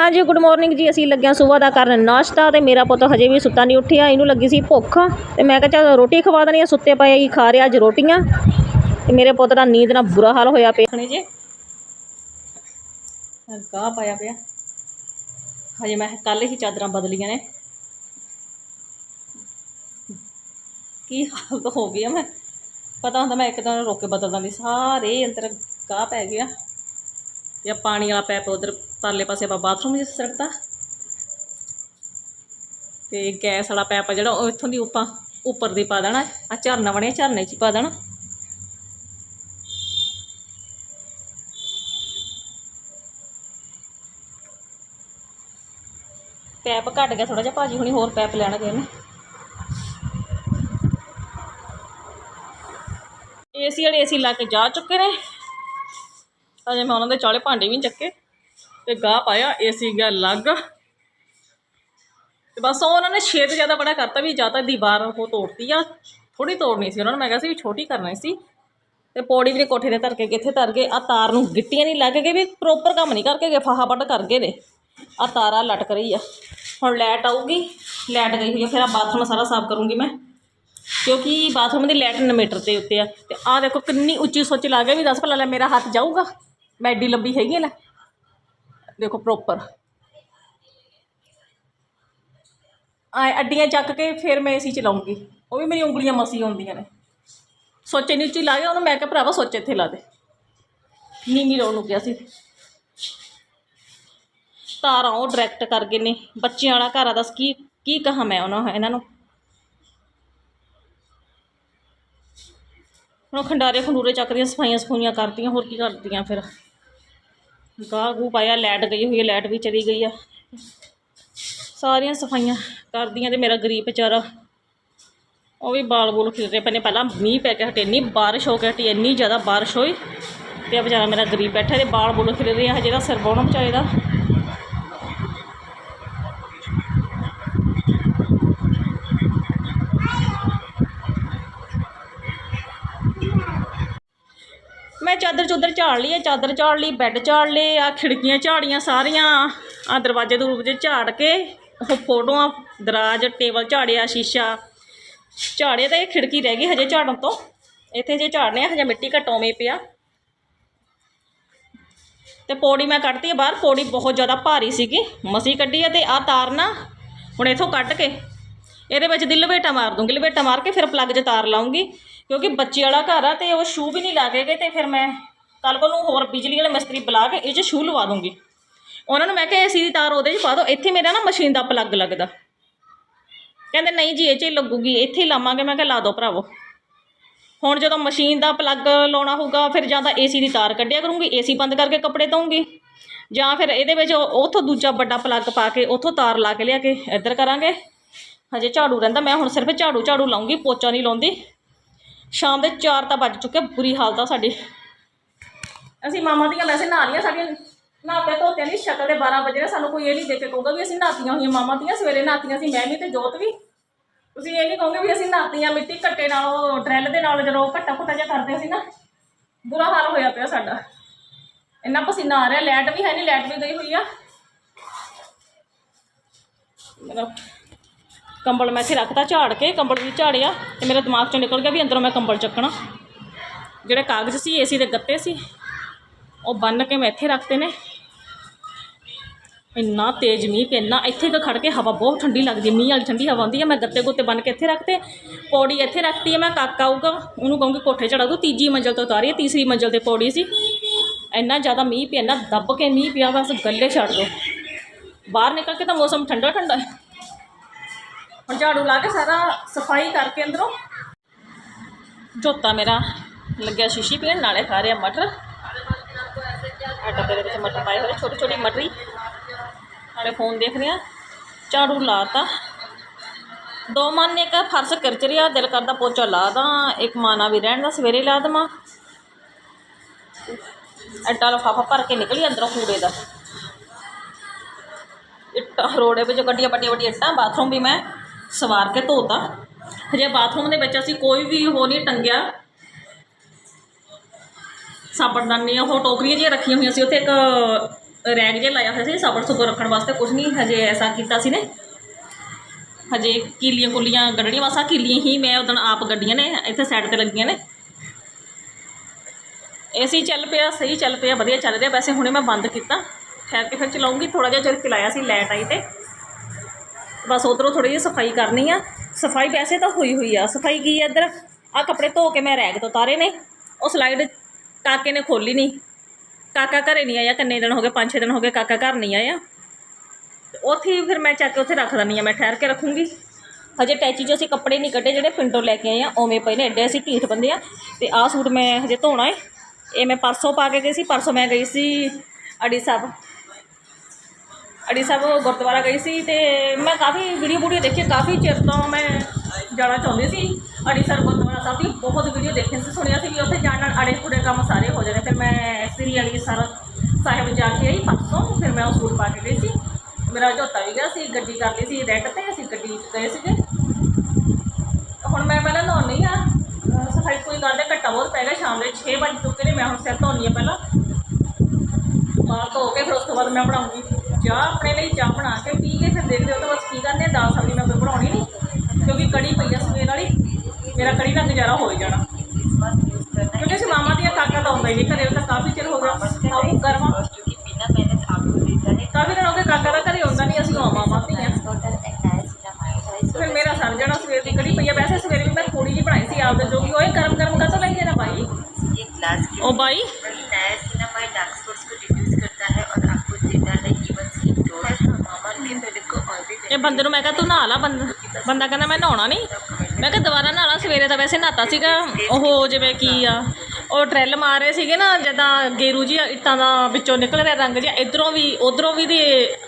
ਹਾਂਜੀ good morning ਜੀ। ਅਸੀਂ ਲੱਗਿਆ ਸਵੇਰ ਦਾ ਕਰਨ ਨਾਸ਼ਤਾ ਤੇ ਮੇਰਾ ਪੁੱਤ ਹਜੇ ਵੀ ਸੁੱਤਾ ਨਹੀਂ ਉੱਠਿਆ, ਇਹਨੂੰ ਲੱਗੀ ਸੀ ਭੁੱਖ। ਤੇ ਮੈਂ ਕਿਹਾ ਚੱਲ ਰੋਟੀ ਖਵਾ ਦੇਣੀ ਆ ਸੁੱਤੇ ਪਏ ਹੀ ਖਾ ਰਿਹਾ ਅੱਜ ਰੋਟੀਆਂ। ਤੇ ਮੇਰੇ ਪੁੱਤ ਦਾ ਨੀਂਦ ਨਾਲ ਬੁਰਾ ਹਾਲ ਹੋਇਆ ਪਿਆ। ਖਣੇ ਜੀ। ਗਾਹ ਪਾਇਆ ਪਿਆ। ਹਜੇ ਮੈਂ ਕੱਲ ਹੀ ਚਾਦਰਾਂ ਬਦਲੀਆਂ ਨੇ। ਕੀ ਹਾਲਤ ਹੋ ਗਈ ਆ ਮੈਂ? ਪਤਾ ਹੁੰਦਾ ਮੈਂ ਇੱਕਦਮ ਰੋਕ ਕੇ ਬਦਲ ਦਿੰਦੀ ਸਾਰੇ ਅੰਦਰ ਗਾਹ ਪੈ ਗਿਆ। ਜਾਂ ਪਾਣੀ ਵਾਲਾ ਪੈਪ ਉਧਰ ਪਰਲੇ ਪਾਸੇ ਆਪਾਂ ਬਾਥਰੂਮ ਵਿੱਚ ਸੜਕਤਾ ਤੇ ਗੈਸ ਵਾਲਾ ਪੈਪ ਆ ਜਿਹੜਾ, ਉਹ ਇੱਥੋਂ ਦੀ ਉੱਪਰ ਉੱਪਰ ਦੀ ਪਾ ਦੇਣਾ। ਆ ਝਰਨਾ ਬਣਿਆ, ਝਰਨੇ 'ਚ ਹੀ ਪਾ ਦੇਣਾ। ਪੈਪ ਘਟ ਗਿਆ ਥੋੜਾ ਜਿਹਾ, ਭਾਜੀ ਹੁਣੀ ਹੋਰ ਪੈਪ ਲੈਣ ਗਏ ਨੇ। ਏਸੀ ਵਾਲੇ ਏਸੀ ਲਾ ਕੇ ਜਾ ਚੁੱਕੇ ਨੇ। ਅਜੇ ਮੈਂ ਉਹਨਾਂ ਦੇ ਚਾਲੇ ਭਾਂਡੇ ਵੀ ਨਹੀਂ ਚੱਕੇ। ਤੇ ਗਾਹ ਪਾਇਆ ਏਸੀ ਸੀਗਾ ਲੱਗ ਤੇ ਬਸ ਉਹ ਉਹਨਾਂ ਨੇ ਛੇਦ ਜ਼ਿਆਦਾ ਬੜਾ ਕਰਤਾ ਵੀ ਜਾਂ ਤਾਂ ਦੀਵਾਰ ਉਹ ਤੋੜਤੀ ਆ। ਥੋੜੀ ਤੋੜਨੀ ਸੀ ਉਹਨਾਂ ਨੂੰ, ਮੈਂ ਕਿਹਾ ਸੀ ਵੀ ਛੋਟੀ ਕਰਨੀ ਸੀ। ਤੇ ਪੌੜੀ ਵੀ ਨੀ ਕੋਠੇ ਤੇ ਧਰ ਕੇ, ਕਿੱਥੇ ਧਰ ਗਏ? ਆ ਤਾਰ ਨੂੰ ਗਿੱਟੀਆਂ ਨਹੀਂ ਲੱਗ ਗਏ ਵੀ ਪ੍ਰੋਪਰ ਕੰਮ ਨਹੀਂ ਕਰਕੇ ਗਏ, ਫਾਹਾ ਵੱਟ ਕਰ ਗਏ ਨੇ। ਆ ਤਾਰਾ ਲਟਕ ਰਹੀ ਆ। ਹੁਣ ਲਾਈਟ ਆਊਗੀ, ਲਾਈਟ ਗਈ ਹੋਈ ਆ, ਫਿਰ ਆ ਬਾਥਰੂਮ ਸਾਰਾ ਸਾਫ਼ ਕਰੂੰਗੀ ਮੈਂ। ਕਿਉਂਕਿ ਬਾਥਰੂਮ ਦੀ ਲੈਟਰਨ ਮੀਟਰ ਤੇ ਉੱਤੇ ਆ। ਤੇ ਆਹ ਦੇਖੋ ਕਿੰਨੀ ਉੱਚੀ ਸੁੱਚ ਲਾ ਗਿਆ ਵੀ ਦੱਸ ਭਲਾ ਲੈ ਮੇਰਾ ਹੱਥ ਜਾਊਗਾ। ਮੈਂ ਐਡੀ ਲੰਬੀ ਹੈਗੀ ਆ ਲੈ। ਦੇਖੋ ਪ੍ਰੋਪਰ ਆ ਅੱਡੀਆਂ ਚੱਕ ਕੇ ਫਿਰ ਮੈਂ ਏਸੀ ਚਲਾਉਂਗੀ ਉਹ ਵੀ ਮੇਰੀ ਉਂਗਲੀਆਂ ਮਸੀ ਆਉਂਦੀਆਂ ਨੇ। ਸੋਚੇ ਨਹੀਂ ਉੱਚੀ ਲਾ ਕੇ ਉਹਨੂੰ ਮੈਂ ਕਿਹਾ ਭਰਾਵਾ ਸੋਚ ਇੱਥੇ ਲਾ ਦੇ। ਨੀਵੀਂ ਲਾਉਣ ਨੂੰ ਕਿਹਾ ਸੀ। ਤਾਰਾਂ ਉਹ ਡਾਇਰੈਕਟ ਕਰ ਗਏ ਨੇ। ਬੱਚਿਆਂ ਵਾਲਾ ਘਰ ਆ, ਦੱਸ ਕੀ ਕੀ ਕਹਾ ਮੈਂ ਉਹਨਾਂ ਇਹਨਾਂ ਨੂੰ? ਹੁਣ ਖੰਡਾਰੇ ਖੰਡੂਰੇ ਚੱਕਦੀਆਂ, ਸਫਾਈਆਂ ਸਫੂਈਆਂ ਕਰਦੀਆਂ, ਹੋਰ ਕੀ ਕਰਦੀਆਂ ਫਿਰ? ਗਾਹ ਗੂ ਪਾਇਆ, ਲਾਈਟ ਗਈ ਹੋਈ ਹੈ ਲਾਈਟ ਵੀ ਚਲੀ ਗਈ ਆ। ਸਾਰੀਆਂ ਸਫਾਈਆਂ ਕਰਦੀਆਂ ਤੇ ਮੇਰਾ ਗਰੀਬ ਵਿਚਾਰਾ। ਉਹ ਵੀ ਬਾਲ ਬੂਲ ਖਿਲਰੇ ਪਏ ਨੇ, ਪਹਿਲਾਂ ਮੀਂਹ ਪੈ ਕੇ ਹਟੇ ਇੰਨੀ ਬਾਰਿਸ਼ ਹੋ ਕੇ ਹਟੀ, ਇੰਨੀ ਜ਼ਿਆਦਾ ਬਾਰਿਸ਼ ਹੋਈ ਤੇ ਆ ਵਿਚਾਰਾ ਮੇਰਾ ਗਰੀਬ ਬੈਠਾ ਤੇ ਬਾਲ ਬੂਲ ਖਿਲ ਰਹੇ ਆ ਹਜੇ ਸਿਰ ਬਾਉਣਾ ਵਿਚਾਰੇ ਦਾ। ਮੈਂ ਚਾਦਰ ਚੁੱਦਰ ਝਾੜ ਲਈ ਹੈ ਚਾਦਰ ਝਾੜ ਲਈ ਬੈੱਡ ਝਾੜ ਲਏ, ਆ ਖਿੜਕੀਆਂ ਝਾੜੀਆਂ ਸਾਰੀਆਂ, ਆ ਦਰਵਾਜ਼ੇ ਦਰੂਜੇ ਝਾੜ ਕੇ ਉਹ ਫੋਟੋਆਂ, ਦਰਾਜ, ਟੇਬਲ ਝਾੜਿਆ, ਸ਼ੀਸ਼ਾ। ਝਾੜੇ ਤਾਂ ਇਹ ਖਿੜਕੀ ਰਹਿ ਗਈ ਹਜੇ ਝਾੜਨ ਤੋਂ। ਇੱਥੇ ਜੇ ਝਾੜਨੇ ਆ, ਹਜੇ ਮਿੱਟੀ ਘਟੋਵੇਂ ਪਿਆ। ਤੇ ਪੌੜੀ ਮੈਂ ਕੱਢਤੀ ਆ ਬਾਹਰ, ਪੌੜੀ ਬਹੁਤ ਜ਼ਿਆਦਾ ਭਾਰੀ ਸੀਗੀ। ਮਸੀ ਕੱਢੀ ਆ ਤੇ ਆ ਤਾਰ ਨਾ ਹੁਣ ਇਥੋਂ ਕੱਢ ਕੇ ਇਹਦੇ ਵਿੱਚ ਦੀ ਲਵੇਟਾ ਮਾਰ ਦੂੰਗੀ ਲਵੇਟਾ ਮਾਰ ਕੇ ਫਿਰ ਪਲੱਗ 'ਚ ਤਾਰ ਲਾਉਂਗੀ। ਕਿਉਂਕਿ ਬੱਚੇ ਵਾਲਾ ਘਰ ਆ ਤੇ ਉਹ ਸ਼ੂ ਵੀ ਨਹੀਂ ਲਾ ਕੇ ਗਏ ਤੇ ਫਿਰ ਮੈਂ ਕੱਲ ਕੋਲ ਨੂੰ ਹੋਰ ਬਿਜਲੀ ਵਾਲੇ ਮਿਸਤਰੀ ਬੁਲਾ ਕੇ ਇਹ 'ਚ ਸ਼ੂ ਲਵਾ ਦੂੰਗੀ। ਉਹਨਾਂ ਨੂੰ ਮੈਂ ਕਿਹਾ ਏਸੀ ਦੀ ਤਾਰ ਉਹਦੇ 'ਚ ਪਾ ਦਿਓ। ਇੱਥੇ ਮੇਰਾ ਨਾ ਮਸ਼ੀਨ ਦਾ ਪਲੱਗ ਲੱਗਦਾ। ਕਹਿੰਦੇ, ਨਹੀਂ ਜੀ, ਇਹ 'ਚ ਹੀ ਲੱਗੂਗੀ। ਇੱਥੇ ਹੀ ਲਾਵਾਂਗੇ। ਮੈਂ ਕਿਹਾ, ਲਾ ਦਿਓ ਭਰਾਵੋ। ਹੁਣ ਜਦੋਂ ਮਸ਼ੀਨ ਦਾ ਪਲੱਗ ਲਾਉਣਾ ਹੋਊਗਾ, ਫਿਰ ਜਾਂ ਤਾਂ ਏਸੀ ਦੀ ਤਾਰ ਕੱਢਿਆ ਕਰੂੰਗੀ ਏਸੀ ਬੰਦ ਕਰਕੇ ਕੱਪੜੇ ਧੋਉਂਗੀ ਜਾਂ ਫਿਰ ਇਹਦੇ ਵਿੱਚ ਉਥੋਂ ਦੂਜਾ ਵੱਡਾ ਪਲੱਗ ਪਾ ਕੇ ਉਥੋਂ ਤਾਰ ਲਾ ਕੇ ਲਿਆ ਕੇ ਇੱਧਰ ਕਰਾਂਗੇ। ਹਜੇ ਝਾੜੂ ਰਹਿੰਦਾ। ਮੈਂ ਹੁਣ ਸਿਰਫ ਝਾੜੂ ਝਾੜੂ ਲਾਉਂਗੀ, ਪੋਚਾ ਨਹੀਂ ਲਾਉਂਦੀ। ਸ਼ਾਮ ਦੇ 4 ਤਾਂ ਵੱਜ ਚੁੱਕੇ ਬੁਰੀ ਹਾਲਤ ਆ ਸਾਡੀ। ਅਸੀਂ ਮਾਮਾ ਦੀਆਂ ਵੈਸੇ ਨਹਾ ਲੀਆਂ ਸਾਡੀਆਂ ਨਹਾਤੇ ਧੋਤੇ ਨਹੀਂ ਸ਼ਕਲ ਦੇ 12 ਵਜੇ ਸਾਨੂੰ ਕੋਈ ਇਹ ਨਹੀਂ ਦੇ ਕੇ ਕਹੂਗਾ ਵੀ ਅਸੀਂ ਨਹਾਤੀਆਂ ਹੋਈਆਂ, ਮਾਮਾ ਦੀਆਂ ਸਵੇਰੇ ਨਹਾਤੀਆਂ ਸੀ, ਮੈਂ ਵੀ ਤੇ ਜੋਤ ਵੀ। ਤੁਸੀਂ ਇਹ ਨਹੀਂ ਕਹੋਗੇ ਵੀ ਅਸੀਂ ਨਹਾਤੀਆਂ, ਮਿੱਟੀ ਘੱਟੇ ਨਾਲ, ਉਹ ਡਰੈਲ ਦੇ ਨਾਲ ਜਦੋਂ ਘੱਟਾ ਘੁੱਟਾ ਜਿਹਾ ਕਰਦੇ ਸੀ ਨਾ, ਬੁਰਾ ਹਾਲ ਹੋਇਆ ਪਿਆ ਸਾਡਾ। ਇੰਨਾ ਪਸੀਨਾ ਆ ਰਿਹਾ, ਲਾਈਟ ਵੀ ਹੈ ਨਹੀਂ ਲਾਈਟ ਵੀ ਗਈ ਹੋਈ ਆ। ਮੇਰਾ ਕੰਬਲ ਮੈਂ ਇੱਥੇ ਰੱਖਤਾ ਝਾੜ ਕੇ ਕੰਬਲ ਵੀ ਝਾੜਿਆ ਤੇ ਮੇਰੇ ਦਿਮਾਗ ਚੋਂ ਨਿਕਲ ਗਿਆ ਵੀ ਅੰਦਰੋਂ ਮੈਂ ਕੰਬਲ ਚੱਕਣਾ। ਜਿਹੜੇ ਕਾਗਜ਼ ਸੀ ਏਸੀ ਦੇ ਗੱਤੇ ਸੀ ਉਹ ਬੰਨ ਕੇ ਮੈਂ ਇੱਥੇ ਰੱਖਤੇ ਨੇ। ਇੰਨਾ ਤੇਜ਼ ਮੀਂਹ ਪੈਣਾ ਇੱਥੇ ਕ ਖੜ ਕੇ ਹਵਾ ਬਹੁਤ ਠੰਡੀ ਲੱਗਦੀ ਹੈ ਮੀਂਹ ਵਾਲੀ ਠੰਡੀ ਹਵਾ ਆਉਂਦੀ ਹੈ ਮੈਂ ਗੱਤੇ ਗੁੱਤੇ ਬੰਨ ਕੇ ਇੱਥੇ ਰੱਖਤੇ। ਪੌੜੀ ਇੱਥੇ ਰੱਖਤੀ ਹੈ ਮੈਂ ਕਾਕਾ ਆਊਗਾ ਉਹਨੂੰ ਕਹੂੰਗੀ ਕੋਠੇ ਚੜਾ ਦੂ ਤੀਜੀ ਮੰਜ਼ਲ ਤੋਂ ਉਤਾਰੀ ਹੈ, ਤੀਸਰੀ ਮੰਜ਼ਲ ਤੇ ਪੌੜੀ ਸੀ। ਇੰਨਾ ਜ਼ਿਆਦਾ ਮੀਂਹ ਪਿਆ ਇੰਨਾ ਦੱਬ ਕੇ ਮੀਂਹ ਪਿਆ ਬਸ ਗੱਲੇ ਛੱਡ ਦੋ। ਬਾਹਰ ਨਿਕਲ ਕੇ ਤਾਂ ਮੌਸਮ ਠੰਡਾ ਠੰਡਾ ਹੈ। ਹੁਣ ਝਾੜੂ ਲਾ ਕੇ ਸਾਰਾ ਸਫ਼ਾਈ ਕਰਕੇ ਅੰਦਰੋਂ। ਜੋਤਾ ਮੇਰਾ ਲੱਗਿਆ ਸ਼ੀਸ਼ੀ ਪੀਣ, ਨਾਲੇ ਖਾ ਰਿਹਾ ਮਟਰ। ਆ ਦੇ ਵਿੱਚ ਮਟਰ ਪਾਏ ਹੋਏ ਛੋਟੀ ਛੋਟੀ ਮਟਰੀ। ਨਾਲੇ ਫੋਨ ਦੇਖ ਰਿਹਾ, ਝਾੜੂ ਲਾਤਾ। ਦੋ ਮਨ ਨੇ ਕਾ ਫਰਸ਼ ਕਰਚ ਰਿਹਾ, ਦਿਲ ਕਰਦਾ ਪੋਚਾ ਲਾ ਦਾਂ, ਇੱਕ ਮਾਨਾ ਵੀ ਰਹਿਣ ਦਾ ਸਵੇਰੇ ਲਾ ਦੇਵਾਂ। ਐਡਾ ਲਫਾਫਾ ਭਰ ਕੇ ਨਿਕਲੀ ਅੰਦਰੋਂ ਕੂੜੇ ਦਾ। ਇੱਟਾਂ, ਰੋੜੇ ਵਿੱਚ ਗੱਡੀਆਂ ਵੱਡੀਆਂ ਵੱਡੀਆਂ ਇੱਟਾਂ, ਬਾਥਰੂਮ ਵੀ ਮੈਂ ਸਵਾਰ ਕੇ ਧੋਤਾ। ਹਜੇ ਬਾਥਰੂਮ ਦੇ ਵਿੱਚ ਅਸੀਂ ਕੋਈ ਵੀ ਉਹ ਨਹੀਂ ਟੰਗਿਆ। ਸਾਬਣਦਾਨੀ ਉਹ ਟੋਕਰੀਆਂ ਜਿਹੀਆਂ ਰੱਖੀਆਂ ਹੋਈਆਂ ਸੀ। ਉੱਥੇ ਇੱਕ ਰੈਗ ਜਿਹਾ ਲਾਇਆ ਹੋਇਆ ਸੀ ਸਾਬਣ ਸੁਬਰ ਰੱਖਣ ਵਾਸਤੇ। ਕੁਝ ਨਹੀਂ, ਹਜੇ ਐਸਾ ਕੀਤਾ ਸੀ ਨੇ। ਹਜੇ ਕੀਲੀਆਂ ਕੁਲੀਆਂ ਗੱਡਣੀਆਂ ਵਾਸਾ ਕੀਲੀਆਂ ਹੀ ਮੈਂ ਉਦੋਂ ਆਪ ਗੱਡੀਆਂ ਨੇ, ਇੱਥੇ ਸਾਈਡ ਤੇ ਲੱਗੀਆਂ ਨੇ। ਏਸੀ ਚੱਲ ਪਿਆ, ਸਹੀ ਚੱਲ ਪਿਆ, ਵਧੀਆ ਚੱਲ ਰਿਹਾ। ਵੈਸੇ ਹੁਣੇ ਮੈਂ ਬੰਦ ਕੀਤਾ। ਠਹਿਰ ਕੇ ਫਿਰ ਚਲਾਉਂਗੀ। ਥੋੜਾ ਜਿਹਾ ਚਿਰ ਚਲਾਇਆ ਸੀ, ਲਾਈਟ ਆਈ ਤੇ। ਬਸ ਉਧਰੋਂ ਥੋੜੀ ਜਿਹੀ ਸਫ਼ਾਈ ਕਰਨੀ ਆ। ਸਫ਼ਾਈ ਵੈਸੇ ਤਾਂ ਹੋਈ ਹੋਈ ਆ। ਸਫ਼ਾਈ ਕੀ ਆ ਇੱਧਰ? ਆ ਕੱਪੜੇ ਧੋ ਕੇ ਮੈਂ ਰੈਗ ਤੋਂ ਤਾਰੇ ਨੇ। ਉਹ ਸਲਾਈਡ ਕਾਕੇ ਨੇ ਖੋਲੀ ਨਹੀਂ ਕਾਕਾ ਘਰੇ ਨਹੀਂ ਆਇਆ, ਕਿੰਨੇ ਦਿਨ ਹੋ ਗਏ? ਪੰਜ ਛੇ ਦਿਨ ਹੋ ਗਏ ਕਾਕਾ ਘਰ ਨਹੀਂ ਆਇਆ। ਉੱਥੇ ਫਿਰ ਮੈਂ ਚੱਕ ਕੇ ਉੱਥੇ ਰੱਖ ਦਿੰਦੀ ਆ। ਮੈਂ ਠਹਿਰ ਕੇ ਰੱਖੂੰਗੀ। ਹਜੇ ਟੈਚੀ 'ਚੋਂ ਅਸੀਂ ਕੱਪੜੇ ਨਹੀਂ ਕੱਢੇ, ਜਿਹੜੇ ਪਿੰਡੋਂ ਲੈ ਕੇ ਆਏ ਆ, ਉਵੇਂ ਪਏ ਨੇ। ਐਡੇ ਅਸੀਂ ਢੀਠ ਬੰਦੇ ਆ। ਤੇ ਆਹ ਸੂਟ ਮੈਂ ਹਜੇ ਧੋਣਾ ਏ। ਇਹ ਮੈਂ ਪਰਸੋਂ ਪਾ ਕੇ ਗਈ ਸੀ। ਪਰਸੋਂ ਮੈਂ ਗਈ ਸੀ ਅੜੀ ਸਾਹਿਬ। ਅੜੀ ਸਾਹਿਬ ਗੁਰਦੁਆਰਾ ਗਈ ਸੀ ਤੇ ਮੈਂ ਕਾਫੀ ਵੀਡੀਓ ਵੀਡੀਓ ਦੇਖੀ ਕਾਫੀ ਚਿਰ ਤੋਂ ਮੈਂ ਜਾਣਾ ਚਾਹੁੰਦੀ ਸੀ ਅੜੀ ਸਾਹਿਬ ਗੁਰਦੁਆਰਾ ਸਾਹਿਬ ਦੀ ਬਹੁਤ ਵੀਡੀਓ ਦੇਖੀ ਸੀ ਸੁਣਿਆ ਸੀ ਵੀ ਉੱਥੇ ਜਾਣ ਨਾਲ ਅੜੇ ਕੁੜੇ ਕੰਮ ਸਾਰੇ ਹੋ ਜਾਣੇ ਫਿਰ ਮੈਂ ਸ੍ਰੀ ਅੜੀ ਸਾਰਾ ਸਾਹਿਬ ਜਾ ਕੇ ਆਈ ਪਰਸੋਂ ਫਿਰ ਮੈਂ ਉਹ ਸੂਟ ਪਾ ਕੇ ਗਈ ਸੀ ਮੇਰਾ ਝੋਤਾ ਵੀ ਗਿਆ ਸੀ ਗੱਡੀ ਕਰ ਲਈ ਸੀ ਰੈਂਟ ਤੇ ਅਸੀਂ ਗੱਡੀ 'ਚ ਗਏ ਸੀਗੇ ਹੁਣ ਮੈਂ ਪਹਿਲਾਂ ਨਹਾਉਣੀ ਆ। ਅਹ ਸਫ਼ਾਈ ਕੋਈ ਕਰਦੇ ਘੱਟਾ ਬਹੁਤ ਪੈ ਗਿਆ, ਸ਼ਾਮ ਦੇ 6 ਵਜੇ ਚੁੱਕੇ ਨੇ, ਮੈਂ ਹੁਣ ਸਿਰ ਧੋਣੀ ਆ ਪਹਿਲਾਂ। ਬਾਹਰ ਧੋ ਕੇ ਫਿਰ ਉਸ ਤੋਂ ਬਾਅਦ ਮੈਂ ਬਣਾਉਂਗੀ। ਚਾਹ ਆਪਣੇ ਲਈ ਚਾਹ ਬਣਾ ਕੇ ਪੀ ਕੇ ਫਿਰ ਦੇਖਦੇ ਹੋ ਤਾਂ ਬਸ ਕੀ ਕਰਨੇ ਦਾਲ ਸਬਜ਼ੀ ਮੈਂ ਕੋਈ ਬਣਾਉਣੀ ਨਹੀਂ ਕਿਉਂਕਿ ਕੜੀ ਪਈ ਆ ਸਵੇਰ ਵਾਲੀ ਮੇਰਾ ਕੜੀ ਦਾ ਗੁਜ਼ਾਰਾ ਹੋ ਜਾਣਾ। ਕਿਉਂਕਿ ਅਸੀਂ ਮਾਮਾ ਦੀਆਂ ਤਾਕਤ ਆਉਂਦਾ ਹੀ ਨਹੀਂ ਘਰੇ ਤਾਂ ਕਾਫੀ ਚਿਰ ਹੋ ਗਿਆ ਆਪ ਕਰਵਾ ਕਾਫੀ ਦਿਨ ਹੋ ਗਏ ਕਾਕਾ ਦਾ ਘਰੇ ਆਉਂਦਾ ਨਹੀਂ ਅਸੀਂ ਆਵਾਂ ਮਾਮੀ ਆ। ਫਿਰ ਮੇਰਾ ਸਰ ਜਾਣਾ ਸਵੇਰ ਦੀ ਕੜੀ ਪਈ ਆ ਵੈਸੇ ਸਵੇਰੇ ਵੀ ਮੈਂ ਥੋੜੀ ਜਿਹੀ ਬਣਾਈ ਸੀ ਆਪਦਾ ਜੋ ਕਿ ਉਹ ਗਰਮ ਗਰਮ ਕਾ ਤਾਂ ਲੈ ਕੇ ਨਾ ਬਾਈ ਉਹ ਬਾਈ? ਬੰਦੇ ਨੂੰ ਮੈਂ ਕਿਹਾ ਤੂੰ ਨਹਾ ਲਾ ਬੰਦਾ ਬੰਦਾ ਕਹਿੰਦਾ ਮੈਂ ਨਹਾਉਣਾ ਨਹੀਂ। ਮੈਂ ਕਿਹਾ ਦੁਬਾਰਾ ਨਹਾ ਲਾ ਸਵੇਰੇ ਤਾਂ ਵੈਸੇ ਨਹਾਤਾ ਸੀਗਾ, ਉਹ ਜਿਵੇਂ ਕੀ ਆ, ਉਹ ਟਰੈਲ ਮਾਰ ਰਹੇ ਸੀਗੇ ਨਾ, ਜਦਾਂ ਗੇਰੂ ਜੀ ਇੱਟਾਂ ਦਾ ਵਿੱਚੋਂ ਨਿਕਲ ਰਿਹਾ ਰੰਗ ਜਿਹਾ, ਇਧਰੋਂ ਵੀ, ਉਧਰੋਂ ਵੀ ਦੇ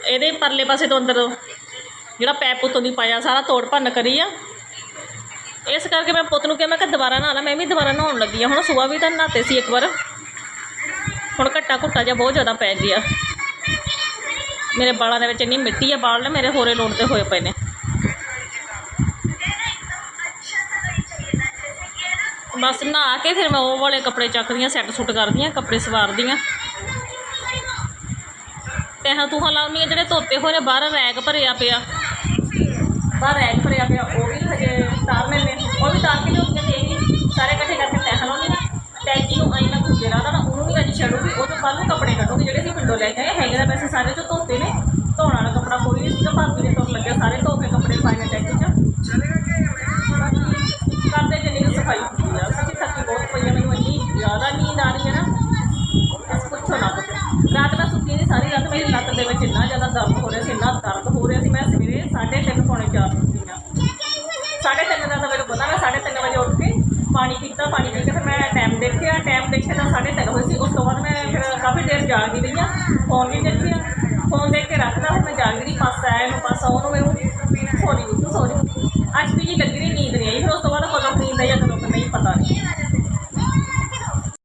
ਇਹਦੇ ਪਰਲੇ ਪਾਸੇ ਤੋਂ ਅੰਦਰ ਜਿਹੜਾ ਪੈਪ ਉੱਤੋਂ ਦੀ ਪਾਇਆ, ਸਾਰਾ ਤੋੜ ਭੰਨ ਕਰੀ ਆ। ਇਸ ਕਰਕੇ ਮੈਂ ਪੁੱਤ ਨੂੰ ਕਿਹਾ, ਮੈਂ ਕਿਹਾ ਦੁਬਾਰਾ ਨਹਾ ਲਾ, ਮੈਂ ਵੀ ਦੁਬਾਰਾ ਨਹਾਉਣ ਲੱਗੀ ਆ। ਹੁਣ ਸੁਬਾਹ ਵੀ ਤਾਂ ਨਹਾਤੇ ਸੀ ਇੱਕ ਵਾਰ। ਹੁਣ ਘੱਟਾ ਘੁੱਟਾ ਜਿਹਾ ਬਹੁਤ ਜ਼ਿਆਦਾ ਪੈ ਗਿਆ। ਮੇਰੇ ਬਾਲਾਂ ਦੇ ਵਿੱਚ ਇੰਨੀ ਮਿੱਟੀ ਆ ਬਾਲ ਨੇ ਮੇਰੇ ਹੋਰੇ ਲੋੜਦੇ ਹੋਏ ਪਏ ਨੇ। ਬਸ ਨਹਾ ਕੇ ਫਿਰ ਮੈਂ ਉਹ ਵਾਲੇ ਕੱਪੜੇ ਚੱਕਦੀ ਚੱਕਦੀਆਂ ਸੈੱਟ ਸੁੱਟ ਕਰਦੀ ਕਰਦੀਆਂ ਕੱਪੜੇ ਸਵਾਰਦੀਆਂ ਤੈਹਾਂ ਤੂਹਾਂ ਲਾਉਣੀਆਂ ਜਿਹੜੇ ਧੋਤੇ ਹੋਏ ਨੇ, ਬਾਹਰ ਰੈਕ ਭਰਿਆ ਪਿਆ। ਬਾਹਰ ਰੈਕ ਭਰਿਆ ਪਿਆ, ਉਹ ਵੀ ਹਜੇ ਤਾਰਨੇ ਨੇ ਉਹ ਵੀ ਤਾਰ ਕੇ ਲਿਆਉਂਦੀਆਂ ਤੇ ਇਹ ਸਾਰੇ ਇਕੱਠੇ ਕਰਕੇ ਤੈਹਾਂ ਲਾਉਂਦੇ ਨੇ ਟੈਂਕੀ ਨੂੰ ਆਈ ਨਾ ਕੁੱਤੇ ਲਾਦਾ ਨਾ, ਉਹਨੂੰ ਵੀ ਅੱਜ ਛੱਡੂਗੀ, ਉਹ ਤੋਂ ਬਾਅਦ ਨੂੰ ਕੱਪੜੇ ਕੱਢੂਗੀ, ਜਿਹੜੇ ਅਸੀਂ ਪਿੰਡੋਂ ਲੈ ਕੇ ਆਏ, ਹੈਗੇ ਤਾਂ ਪੈਸੇ ਸਾਰੇ ਚੋਂ ਧੋਤੇ ਨੇ ਧੋਣ ਵਾਲਾ ਕੱਪੜਾ ਕੋਈ ਨਹੀਂ ਸੀਗਾ ਭਾਬੀ ਨੇ ਧੋਣ ਲੱਗਿਆ, ਸਾਰੇ ਧੋ ਕੇ ਕੱਪੜੇ ਪਾਏ ਨੇ ਟੈਂਕੀ 'ਚ। ਕਰਦੇ ਜਿੰਨੀ ਸਫ਼ਾਈ ਹੁੰਦੀ ਆ ਸੱਚੀ ਥੱਕੀ ਬਹੁਤ ਪਈ ਆ, ਮੈਨੂੰ ਇੰਨੀ ਜ਼ਿਆਦਾ ਨੀਂਦ ਆ ਰਹੀ ਹੈ ਨਾ, ਬਸ ਪੁੱਛੋ ਨਾ ਕੁਛ ਰਾਤ ਮੈਂ ਸੁੱਤੀ ਨਹੀਂ ਸਾਰੀ ਰਾਤ ਮੇਰੀ ਲੱਤ ਦੇ ਵਿੱਚ ਇੰਨਾ ਜ਼ਿਆਦਾ ਦਰਦ ਹੋ ਰਿਹਾ ਸੀ, ਇੰਨਾ ਦਰਦ ਹੋ ਰਿਹਾ ਸੀ, ਮੈਂ ਸਵੇਰੇ 3:30 ਪੌਣੇ 4 ਉੱਠੀ ਆ। 3:30 ਦਾ ਤਾਂ ਮੈਨੂੰ ਪਤਾ, ਮੈਂ 3:30 ਵਜੇ ਉੱਠ ਕੇ ਪਾਣੀ ਪੀਤਾ, ਪਾਣੀ ਪੀ ਕੇ ਫਿਰ ਮੈਂ ਟਾਈਮ ਦੇਖਿਆ ਟਾਈਮ ਦੇਖਿਆ ਤਾਂ 3:30 ਹੋਏ ਸੀ, ਉਸ ਤੋਂ ਬਾਅਦ ਮੈਂ ਫਿਰ ਕਾਫੀ ਦੇਰ ਜਾਗਦੀ ਰਹੀ ਆ ਫੋਨ ਵੀ ਦੇਖਿਆ ਫੋਨ ਦੇਖ ਕੇ ਰੱਖਦਾ ਫਿਰ ਮੈਂ ਜਾਗਦੀ ਰਹੀ ਸੌ ਨੂੰ ਮੈਨੂੰ ਥੋੜੀ